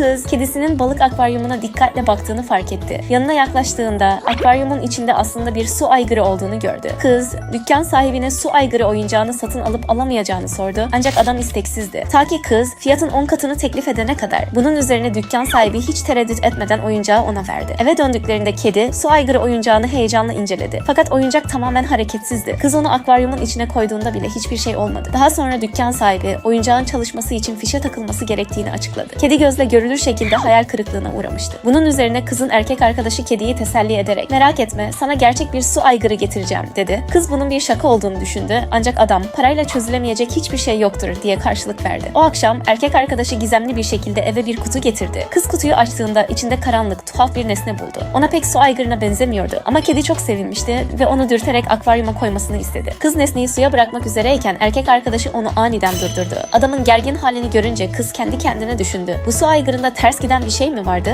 kız kedisinin balık akvaryumuna dikkatle baktığını fark etti. Yanına yaklaştığında akvaryumun içinde aslında bir su aygırı olduğunu gördü. Kız dükkan sahibine su aygırı oyuncağını satın alıp alamayacağını sordu ancak adam isteksizdi. Ta ki kız fiyatın 10 katını teklif edene kadar. Bunun üzerine dükkan sahibi hiç tereddüt etmeden oyuncağı ona verdi. Eve döndüklerinde kedi su aygırı oyuncağını heyecanla inceledi. Fakat oyuncak tamamen hareketsizdi. Kız onu akvaryumun içine koyduğunda bile hiçbir şey olmadı. Daha sonra dükkan sahibi oyuncağın çalışması için fişe takılması gerektiğini açıkladı. Kedi gözle görülür şekilde hayal kırıklığına uğramıştı. Bunun üzerine kızın erkek arkadaşı kediyi teselli ederek merak etme sana gerçek bir su aygırı getireceğim dedi. Kız bunun bir şaka olduğunu düşündü ancak adam parayla çözülemeyecek hiçbir şey yoktur diye karşılık verdi. O akşam erkek arkadaşı gizemli bir şekilde eve bir kutu getirdi. Kız kutuyu açtığında içinde karanlık tuhaf bir nesne buldu. Ona pek su aygırına benzemiyordu ama kedi çok sevinmişti ve onu dürterek akvaryuma koymasını istedi. Kız nesneyi suya bırakmak üzereyken erkek arkadaşı onu aniden durdurdu. Adamın gergin halini görünce kız kendi kendine düşündü. Bu su aygırında ters giden bir şey mi vardı?